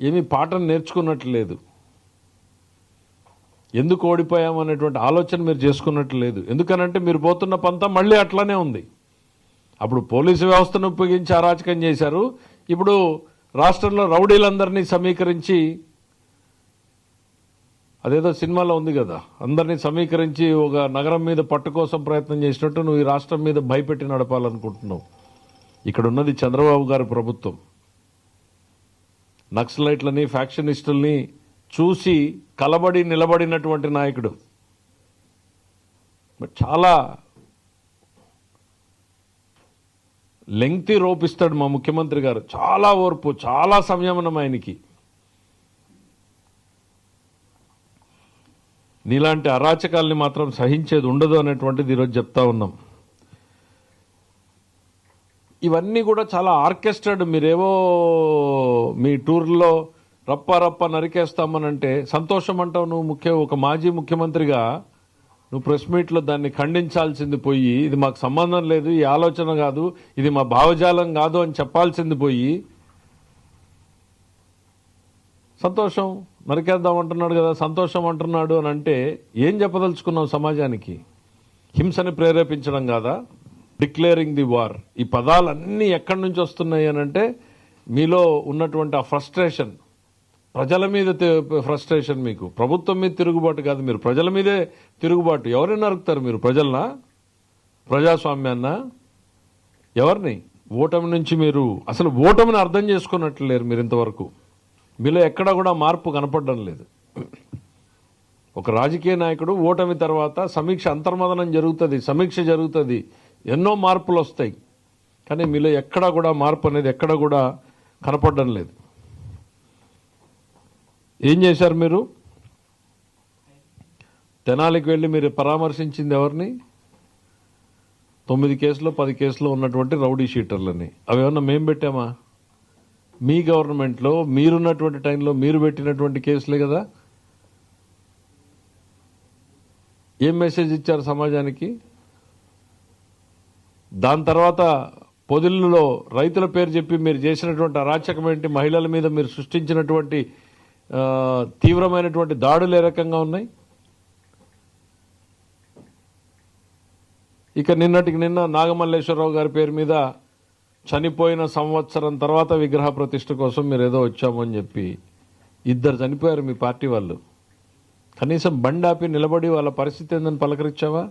ఏమీ పాఠం నేర్చుకున్నట్లు లేదు. ఎందుకు ఓడిపోయాము అనేటువంటి ఆలోచన మీరు చేసుకున్నట్లు లేదు. ఎందుకనంటే మీరు పోతున్న పంతం మళ్ళీ అట్లానే ఉంది. అప్పుడు పోలీసు వ్యవస్థను ఉపయోగించి అరాచకం చేశారు. ఇప్పుడు రాష్ట్రంలో రౌడీలందరినీ సమీకరించి అదేదో సినిమాలో ఉంది కదా అందరినీ సమీకరించి ఒక నగరం మీద పట్టు కోసం ప్రయత్నం చేసినట్టు నువ్వు ఈ రాష్ట్రం మీద భయపెట్టి నడపాలనుకుంటున్నావు. ఇక్కడ ఉన్నది చంద్రబాబు గారి ప్రభుత్వం. నక్సలైట్లని ఫ్యాక్షనిస్టుల్ని చూసి కలబడి నిలబడినటువంటి నాయకుడు. చాలా లెంగ్తీ రోపిస్తాడు మా ముఖ్యమంత్రి గారు. చాలా ఓర్పు చాలా సంయమనం ఆయనకి. నీలాంటి అరాచకాల్ని మాత్రం సహించేది ఉండదు అనేటువంటిది ఈరోజు చెప్తా ఉన్నాం. ఇవన్నీ కూడా చాలా ఆర్కెస్ట్రాడ్ మీరేవో మీ టూర్లో రప్ప రప్ప నరికేస్తామనంటే సంతోషం అంటావు నువ్వు ముఖ్య ఒక మాజీ ముఖ్యమంత్రిగా. నువ్వు ప్రెస్ మీట్లో దాన్ని ఖండించాల్సింది పోయి ఇది మాకు సంబంధం లేదు ఈ ఆలోచన కాదు ఇది మా భావజాలం కాదు అని చెప్పాల్సింది పోయి. సంతోషం నరికేద్దాం అంటున్నాడు కదా సంతోషం అంటున్నాడు అని అంటే ఏం చెప్పదలుచుకున్నావు సమాజానికి? హింసని ప్రేరేపించడం కాదా? డిక్లేరింగ్ ది వార్ ఈ పదాలన్నీ ఎక్కడి నుంచి వస్తున్నాయి అని అంటే మీలో ఉన్నటువంటి ఆ ఫ్రస్ట్రేషన్ ప్రజల మీద ఫ్రస్ట్రేషన్ మీకు. ప్రభుత్వం మీద తిరుగుబాటు కాదు మీరు. ప్రజల మీదే తిరుగుబాటు. ఎవరిని నరుకుతారు మీరు? ప్రజలనా? ప్రజాస్వామ్యాన్న? ఎవరిని? ఓటమి నుంచి మీరు అసలు ఓటమిని అర్థం చేసుకున్నట్లు లేరు మీరు ఇంతవరకు. మీలో ఎక్కడ కూడా మార్పు కనపడడం లేదు. ఒక రాజకీయ నాయకుడు ఓటమి తర్వాత సమీక్ష అంతర్మదనం జరుగుతుంది సమీక్ష జరుగుతుంది. ఎన్నో మార్పులు వస్తాయి. కానీ మీలో ఎక్కడా కూడా మార్పు అనేది ఎక్కడ కూడా కనపడడం లేదు. ఏం చేశారు మీరు? తెనాలికి వెళ్ళి మీరు పరామర్శించింది ఎవరిని? తొమ్మిది కేసులు పది కేసులు ఉన్నటువంటి రౌడీ షీటర్లని. అవి ఏమన్నా మేము పెట్టామా? మీ గవర్నమెంట్లో మీరున్నటువంటి టైంలో మీరు పెట్టినటువంటి కేసులే కదా. ఏం మెసేజ్ ఇచ్చారు సమాజానికి? దాని తర్వాత పొదిల్లో రైతుల పేరు చెప్పి మీరు చేసినటువంటి అరాచకం ఏంటి? మహిళల మీద మీరు సృష్టించినటువంటి తీవ్రమైనటువంటి దాడులు ఏ రకంగా ఉన్నాయి? ఇక నిన్నటికి నిన్న నాగమల్లేశ్వరరావు గారి పేరు మీద చనిపోయిన సంవత్సరం తర్వాత విగ్రహ ప్రతిష్ట కోసం మీరు ఏదో వచ్చామని చెప్పి ఇద్దరు చనిపోయారు మీ పార్టీ వాళ్ళు. కనీసం బండాపి ఆపి నిలబడి వాళ్ళ పరిస్థితి ఏందని పలకరించావా?